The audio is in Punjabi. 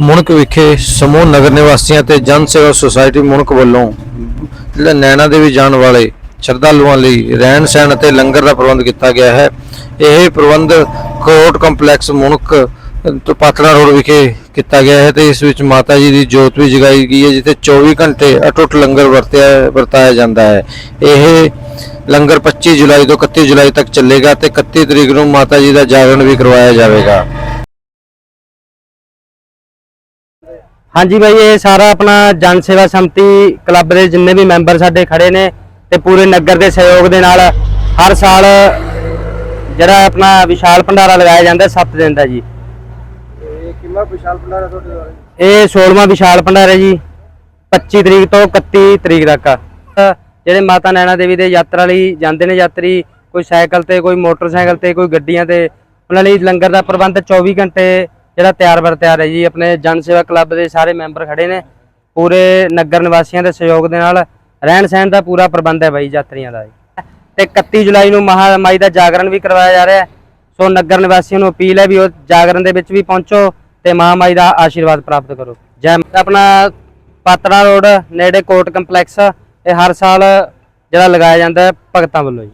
ਮੁਣਕ ਵਿਖੇ ਸਮੂਹ ਨਗਰ ਨਿਵਾਸੀਆਂ ਤੇ ਜਨ ਸੇਵਾ ਸੁਸਾਇਟੀ ਮੁਣਕ ਵੱਲੋਂ ਨੈਣਾ ਦੇਵੀ ਜਾਣ ਵਾਲੇ ਸ਼ਰਧਾਲੂਆਂ ਲਈ ਰਹਿਣ ਸਹਿਣ ਅਤੇ ਲੰਗਰ ਦਾ ਪ੍ਰਬੰਧ ਕੀਤਾ ਗਿਆ ਹੈ। ਇਹ ਪ੍ਰਬੰਧ ਕੋਰਟ ਕੰਪਲੈਕਸ ਮੁਣਕ ਤੋਂ ਪਾਤੜਾ ਰੋਡ ਵਿਖੇ ਕੀਤਾ ਗਿਆ ਹੈ ਤੇ ਇਸ ਵਿੱਚ ਮਾਤਾ ਜੀ ਦੀ ਜੋਤ ਵੀ ਜਗਾਈ ਗਈ ਹੈ, ਜਿੱਥੇ 24 ਘੰਟੇ ਅਟੁੱਟ ਲੰਗਰ ਵਰਤਿਆ, ਵਰਤਾਇਆ ਜਾਂਦਾ ਹੈ। ਇਹ ਲੰਗਰ 25 ਜੁਲਾਈ ਤੋਂ 31 ਜੁਲਾਈ ਤੱਕ ਚੱਲੇਗਾ ਤੇ 31 ਤਰੀਕ ਨੂੰ ਮਾਤਾ ਜੀ ਦਾ ਜਾਗਰਣ ਵੀ ਕਰਵਾਇਆ ਜਾਵੇਗਾ। ਹਾਂਜੀ ਬਾਈ ਇਹ ਸਾਰਾ ਆਪਣਾ ਜਨ ਸੇਵਾ ਸੰਮਤੀ ਕਲੱਬ ਦੇ ਜਿੰਨੇ ਵੀ ਮੈਂਬਰ ਸਾਡੇ ਖੜੇ ਨੇ ਤੇ ਪੂਰੇ ਨਗਰ ਦੇ ਸਹਿਯੋਗ ਦੇ ਨਾਲ ਹਰ ਸਾਲ ਜਿਹੜਾ ਆਪਣਾ ਵਿਸ਼ਾਲ ਭੰਡਾਰਾ ਲਗਾਇਆ ਜਾਂਦਾ 7 ਦਿਨ ਦਾ ਜੀ। ਇਹ ਕਿੰਨਾ ਵਿਸ਼ਾਲ ਭੰਡਾਰਾ ਤੁਹਾਡੇ ਦੁਆਰਾ ਇਹ 16ਵਾਂ ਵਿਸ਼ਾਲ ਭੰਡਾਰਾ ਜੀ 25 ਤਰੀਕ ਤੋਂ 31 ਤਰੀਕ ਤੱਕ। ਜਿਹੜੇ ਮਾਤਾ ਨੈਣਾ ਦੇਵੀ ਦੇ ਯਾਤਰਾ ਲਈ ਜਾਂਦੇ ਨੇ ਯਾਤਰੀ ਕੋਈ ਸਾਈਕਲ ਤੇ ਕੋਈ ਮੋਟਰਸਾਈਕਲ ਤੇ ਕੋਈ ਗੱਡੀਆਂ ਤੇ ਉਹਨਾਂ ਲਈ ਲੰਗਰ ਦਾ ਪ੍ਰਬੰਧ 24 ਘੰਟੇ ਜਿਹੜਾ ਤਿਆਰ ਬਰ ਤਿਆਰ ਹੈ ਜੀ, ਆਪਣੇ ਜਨ ਸੇਵਾ ਕਲੱਬ ਦੇ ਸਾਰੇ ਮੈਂਬਰ ਖੜੇ ਨੇ। ਪੂਰੇ ਨਗਰ ਨਿਵਾਸੀਆਂ ਦੇ ਸਹਿਯੋਗ ਦੇ ਨਾਲ ਰਹਿਣ ਸਹਿਣ ਦਾ ਪੂਰਾ ਪ੍ਰਬੰਧ ਹੈ ਬਾਈ ਯਾਤਰੀਆਂ ਦਾ ਜੀ। ਤੇ 31 ਜੁਲਾਈ ਨੂੰ ਮਹਾਮਾਈ ਦਾ ਜਾਗਰਣ ਵੀ ਕਰਵਾਇਆ ਜਾ ਰਿਹਾ ਹੈ। ਸੋ ਨਗਰ ਨਿਵਾਸੀਆਂ ਨੂੰ ਅਪੀਲ ਹੈ ਵੀ ਉਹ ਜਾਗਰਣ ਦੇ ਵਿੱਚ ਵੀ ਪਹੁੰਚੋ ਤੇ ਮਹਾਮਾਈ ਦਾ ਆਸ਼ੀਰਵਾਦ ਪ੍ਰਾਪਤ ਕਰੋ। ਜੈ ਆਪਣਾ ਪਾਤੜਾ ਰੋਡ ਨੇੜੇ ਕੋਰਟ ਕੰਪਲੈਕਸ, ਇਹ ਹਰ ਸਾਲ ਜਿਹੜਾ ਲਗਾਇਆ ਜਾਂਦਾ ਭਗਤਾਂ ਵੱਲੋਂ ਜੀ।